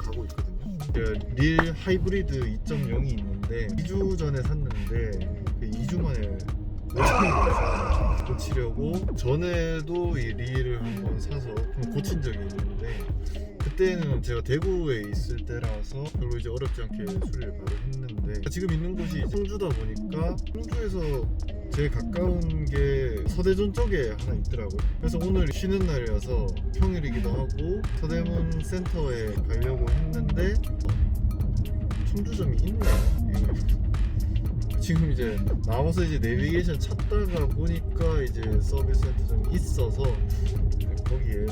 가고 있거든요. 그릴 하이브리드 2.0이 있는데 2주 전에 샀는데 그 2주 만에 거예요. 고치려고 전에도 이 릴을 한번 사서 고친 적이 있는데 그때는 제가 대구에 있을 때라서 별로 이제 어렵지 않게 수리를 바로 했는데 지금 있는 곳이 성주다 보니까 성주에서 제일 가까운 게 서대전 쪽에 하나 있더라고요. 그래서 오늘 쉬는 날이라서 평일이기도 하고 서대문 센터에 가려고 했는데 청주점이 있네요. 예. 지금 이제 나와서 이제 내비게이션 찾다가 보니까 이제 서비스 센터점이 있어서 거기에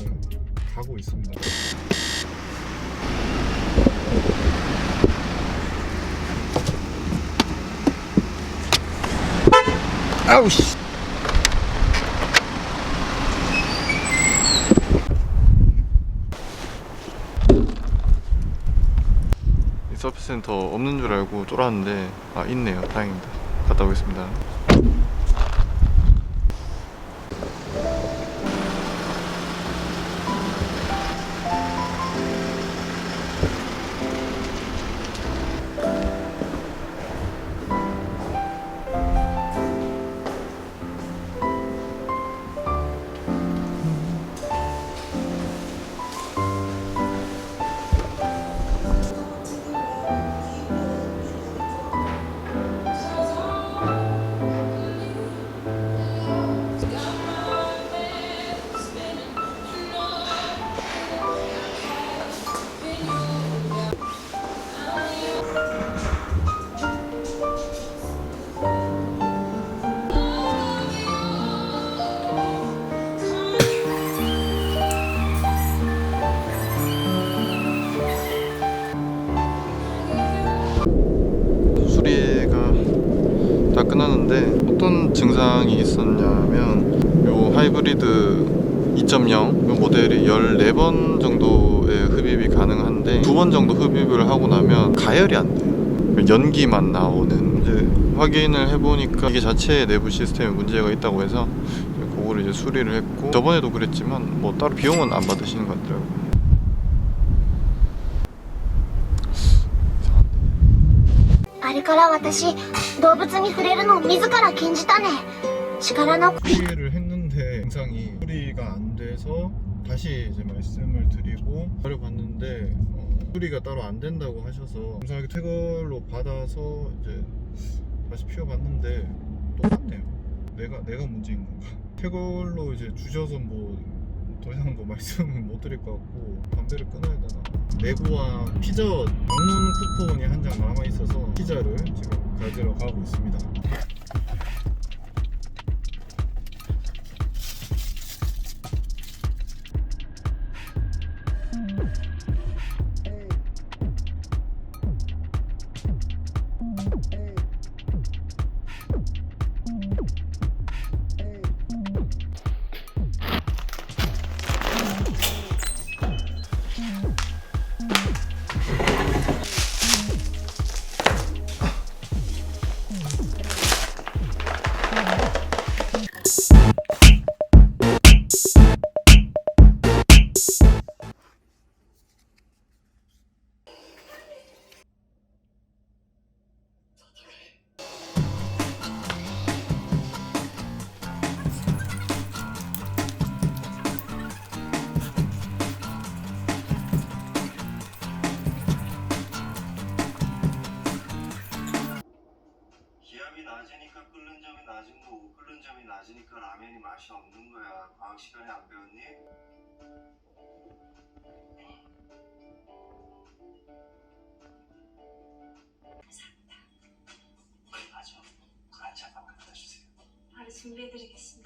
가고 있습니다. 아우 씨. 이 서비스 센터 없는 줄 알고 쫄았는데 아 있네요. 다행입니다. 갔다 오겠습니다. 증상이 있었냐면 요 하이브리드 2.0요 모델이 14번 정도의 흡입이 가능한데 두 번 정도 흡입을 하고 나면 가열이 안 돼요. 연기만 나오는 이제 확인을 해보니까 이게 자체 내부 시스템에 문제가 있다고 해서 그거를 이제 수리를 했고 저번에도 그랬지만 뭐 따로 비용은 안 받으시는 것 같더라고요. あれ から私動物に触れるのを自ら禁じたね力の 수리를 했는데 영상이 수리가 안 돼서 다시 이제 말씀을 드리고 기다려봤는데 어, 수리가 따로 안 된다고 하셔서 감사하게 퇴걸로 받아서 이제 다시 피워봤는데 똑같네요. 내가 내가 문제인 건가? 퇴걸로 이제 주셔서 뭐 더 이상 뭐 말씀은 못 드릴 것 같고 담배를 끊어야 되나? 내구와 피자 방문 쿠폰이 한 장 남아 있어서 피자를 지금 가지러 가고 있습니다. 거고 끓는 점이 낮으니까 라면이 맛이 없는 거야. 과학 시간에 안 배웠니? 맞아. 물한 잔만 갖다 주세요. 바로 준비해드리겠습니다.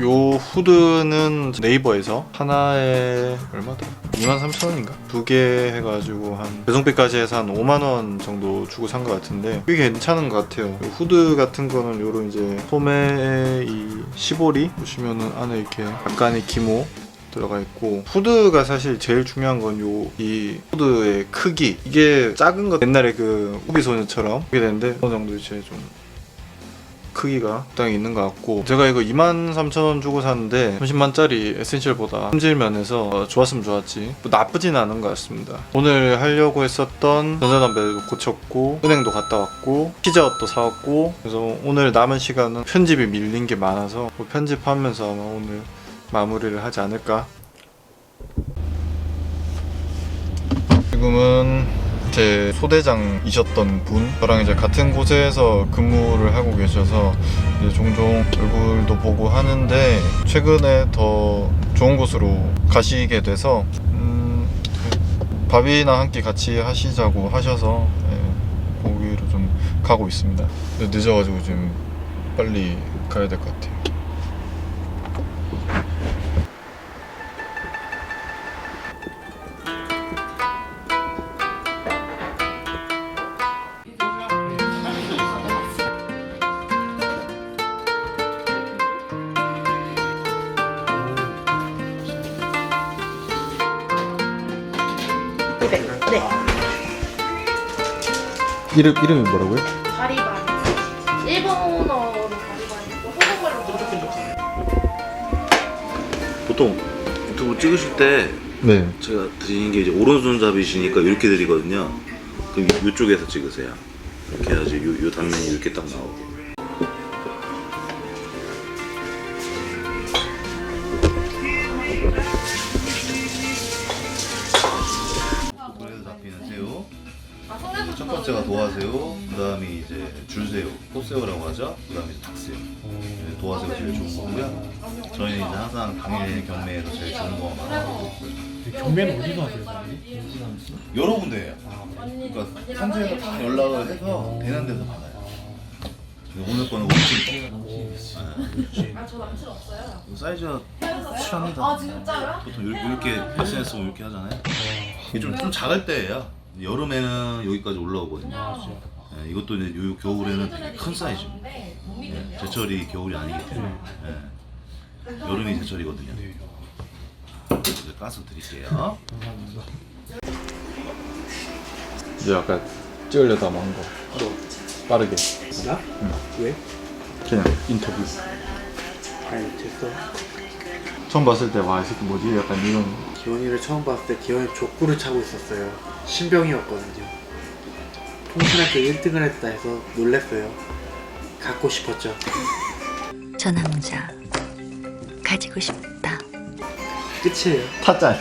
요 후드는 네이버에서 하나에 얼마더라? 23,000원인가? 두 개 해가지고 한 배송비까지 해서 한 5만원 정도 주고 산 것 같은데 꽤 괜찮은 것 같아요 요 후드 같은 거는 요런 이제 소매의 이 시보리 보시면은 안에 이렇게 약간의 기모 들어가 있고 후드가 사실 제일 중요한 건 요 이 후드의 크기 이게 작은 거 옛날에 그 우비 소녀처럼 이게 되는데 어느 정도 이제 좀 크기가 적당히 있는 것 같고 제가 이거 23,000원 주고 샀는데 30만짜리 에센셜보다 품질 면에서 어, 좋았으면 좋았지. 뭐 나쁘진 않은 것 같습니다. 오늘 하려고 했었던 전자담배도 고쳤고 은행도 갔다 왔고 피자헛도 사왔고 그래서 오늘 남은 시간은 편집이 밀린 게 많아서 뭐 편집하면서 아마 오늘 마무리를 하지 않을까? 지금은 제 소대장이셨던 분 저랑 이제 같은 곳에서 근무를 하고 계셔서 이제 종종 얼굴도 보고 하는데 최근에 더 좋은 곳으로 가시게 돼서 음, 그 밥이나 한 끼 같이 하시자고 하셔서 예, 거기로 좀 가고 있습니다. 늦어가지고 지금 빨리 가야 될 것 같아요. 이름 이름이 뭐라고요? 가리반. 일본어로 가리반이고 한국말로 가리반. 보통 유튜브 찍으실 때 네. 제가 드리는 게 이제 오른손잡이시니까 이렇게 드리거든요. 그럼 이- 이쪽에서 찍으세요. 이렇게 해야지 요, 요 단면이 이렇게 딱 나오고. 첫 번째가 도화새우, 그 다음이 이제 줄새우, 꽃새우라고 하죠. 그 다음에 이제 닭새우. 네, 도화새우 제일 좋은 거고요. 저희는 이제 항상 당일 경매에서 제일 좋은 거만 하고 있고요. 경매는 어디서 하세요? 여러 군데예요. 그러니까 산지에서 다 연락을 해서 되는 데서 받아요. 오늘 거는 원칙. 아, 저 남친 없어요. 사이즈가 추합니다. 아, 진짜요? 보통 요- 이렇게 보면 이렇게 하잖아요. 이게 좀, 좀 작을 때예요. 여름에는 여기까지 올라오거든요. 예, 이것도 이제 요 겨울에는 되게 큰 사이즈입니다. 예, 제철이 겨울이 아니기 때문에 예, 여름이 제철이거든요. 이제 가스 드릴게요. 이제 아까 찍으려다 만 거. 빠르게. 나? 왜? 그냥 인터뷰. 아니 됐어 처음 봤을 때 와 이 새끼 뭐지? 약간 이런. 기원이를 처음 봤을 때 기원이 족구를 차고 있었어요 신병이었거든요 통신학교 1등을 했다 해서 놀랬어요 갖고 싶었죠 저 남자 가지고 싶다. 끝이에요 타짜.